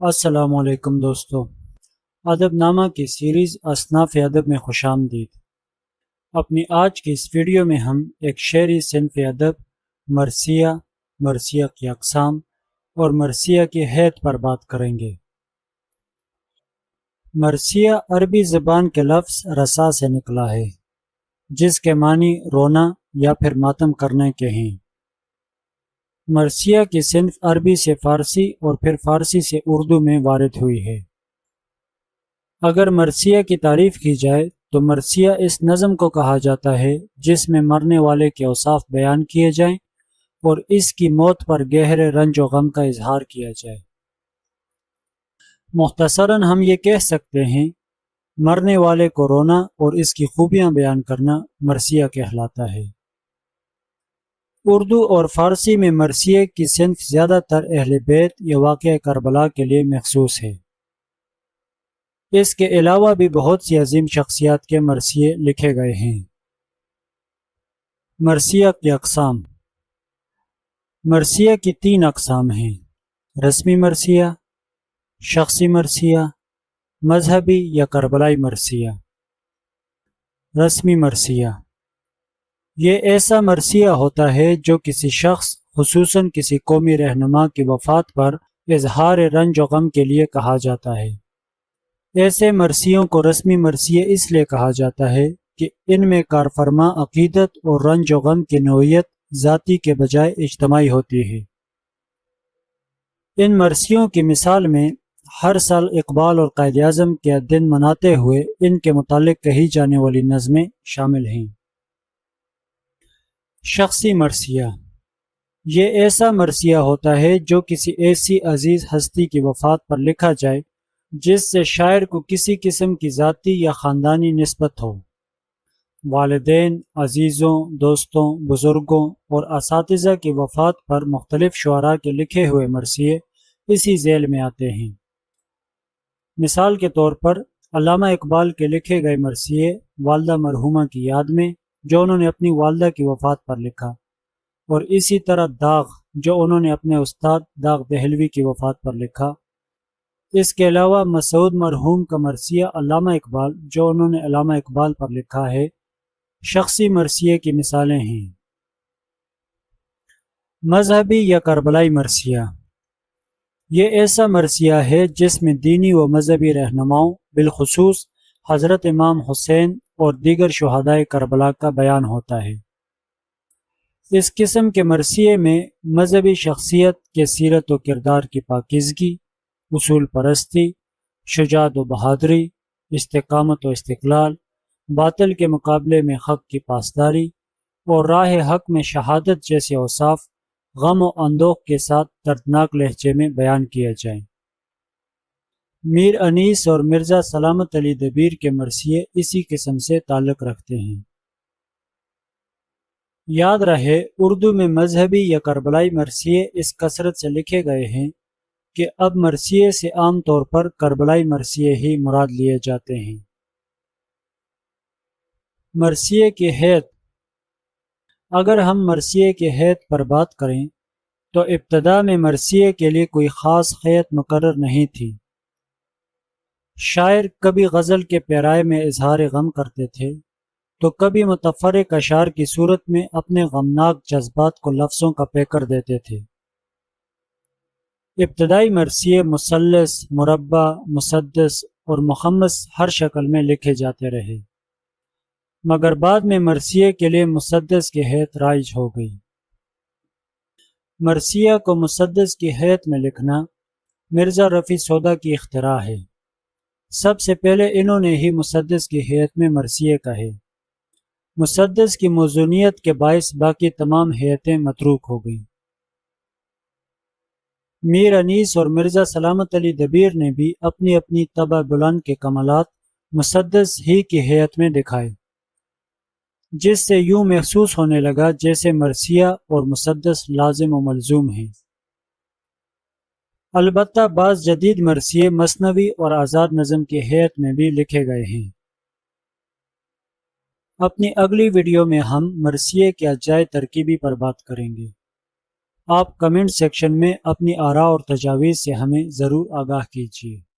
السلام علیکم دوستو۔ ادب نامہ کی سیریز اصناف ادب میں خوش آمدید۔ اپنی آج کی اس ویڈیو میں ہم ایک شعری صنف ادب، مرثیہ مرثیہ کی اقسام اور مرثیہ کی حید پر بات کریں گے۔ مرثیہ عربی زبان کے لفظ رسا سے نکلا ہے، جس کے معنی رونا یا پھر ماتم کرنے کے ہیں۔ مرثیہ کی صنف عربی سے فارسی اور پھر فارسی سے اردو میں وارد ہوئی ہے۔ اگر مرثیہ کی تعریف کی جائے تو مرثیہ اس نظم کو کہا جاتا ہے جس میں مرنے والے کے اوصاف بیان کیے جائیں اور اس کی موت پر گہرے رنج و غم کا اظہار کیا جائے۔ مختصراً ہم یہ کہہ سکتے ہیں، مرنے والے کو رونا اور اس کی خوبیاں بیان کرنا مرثیہ کہلاتا ہے۔ اردو اور فارسی میں مرثیے کی صنف زیادہ تر اہل بیت یا واقع کربلا کے لیے مخصوص ہے۔ اس کے علاوہ بھی بہت سی عظیم شخصیات کے مرثیے لکھے گئے ہیں۔ مرثیہ کی اقسام۔ مرثیہ کی تین اقسام ہیں۔ رسمی مرثیہ، شخصی مرثیہ، مذہبی یا کربلائی مرثیہ۔ رسمی مرثیہ۔ یہ ایسا مرثیہ ہوتا ہے جو کسی شخص، خصوصاً کسی قومی رہنما کی وفات پر اظہار رنج و غم کے لیے کہا جاتا ہے۔ ایسے مرثیوں کو رسمی مرثیے اس لیے کہا جاتا ہے کہ ان میں کارفرما عقیدت اور رنج و غم کی نوعیت ذاتی کے بجائے اجتماعی ہوتی ہے۔ ان مرثیوں کی مثال میں ہر سال اقبال اور قائد اعظم کے دن مناتے ہوئے ان کے متعلق کہی جانے والی نظمیں شامل ہیں۔ شخصی مرثیہ۔ یہ ایسا مرثیہ ہوتا ہے جو کسی ایسی عزیز ہستی کی وفات پر لکھا جائے، جس سے شاعر کو کسی قسم کی ذاتی یا خاندانی نسبت ہو۔ والدین، عزیزوں، دوستوں، بزرگوں اور اساتذہ کی وفات پر مختلف شعراء کے لکھے ہوئے مرثیے اسی ذیل میں آتے ہیں۔ مثال کے طور پر علامہ اقبال کے لکھے گئے مرثیے والدہ مرحومہ کی یاد میں جو انہوں نے اپنی والدہ کی وفات پر لکھا اور اسی طرح داغ جو انہوں نے اپنے استاد داغ دہلوی کی وفات پر لکھا۔ اس کے علاوہ مسعود مرحوم کا مرثیہ علامہ اقبال جو انہوں نے علامہ اقبال پر لکھا ہے، شخصی مرثیے کی مثالیں ہیں۔ مذہبی یا کربلائی مرثیہ۔ یہ ایسا مرثیہ ہے جس میں دینی و مذہبی رہنماؤں بالخصوص حضرت امام حسین اور دیگر شہدائے کربلا کا بیان ہوتا ہے۔ اس قسم کے مرثیے میں مذہبی شخصیت کے سیرت و کردار کی پاکیزگی، اصول پرستی، شجاعت و بہادری، استقامت و استقلال، باطل کے مقابلے میں حق کی پاسداری اور راہ حق میں شہادت جیسے اوصاف غم و اندوخ کے ساتھ دردناک لہجے میں بیان کیا جائیں۔ میر انیس اور مرزا سلامت علی دبیر کے مرثیے اسی قسم سے تعلق رکھتے ہیں۔ یاد رہے، اردو میں مذہبی یا کربلائی مرثیے اس کثرت سے لکھے گئے ہیں کہ اب مرثیے سے عام طور پر کربلائی مرثیے ہی مراد لیے جاتے ہیں۔ مرثیے کے حید اگر ہم مرثیے کے حید پر بات کریں تو ابتدا میں مرثیے کے لیے کوئی خاص حید مقرر نہیں تھی۔ شاعر کبھی غزل کے پیرائے میں اظہار غم کرتے تھے، تو کبھی متفرق اشعار کی صورت میں اپنے غمناک جذبات کو لفظوں کا پیکر دیتے تھے۔ ابتدائی مرثیے مسلس مربع، مسدس اور محمد ہر شکل میں لکھے جاتے رہے۔ مگر بعد میں مرثیے کے لیے مسدس کی حیت رائج ہو گئی۔ مرثیہ کو مسدس کی حیت میں لکھنا مرزا رفیع سودا کی اختراع ہے۔ سب سے پہلے انہوں نے ہی مسدس کی حیت میں مرثیے کہے مسدس کی موزونیت کے باعث باقی تمام حیتیں متروک ہو گئیں۔ میر انیس اور مرزا سلامت علی دبیر نے بھی اپنی اپنی تبا بلند کے کمالات مسدس ہی کی حیت میں دکھائے۔ جس سے یوں محسوس ہونے لگا جیسے مرثیہ اور مسدس لازم و ملزوم ہیں۔ البتہ بعض جدید مرثیے مصنوعی اور آزاد نظم کی حیت میں بھی لکھے گئے ہیں۔ اپنی اگلی ویڈیو میں ہم مرثیے کے اجائے ترکیبی پر بات کریں گے۔ آپ کمنٹ سیکشن میں اپنی آراء اور تجاویز سے ہمیں ضرور آگاہ کیجیے۔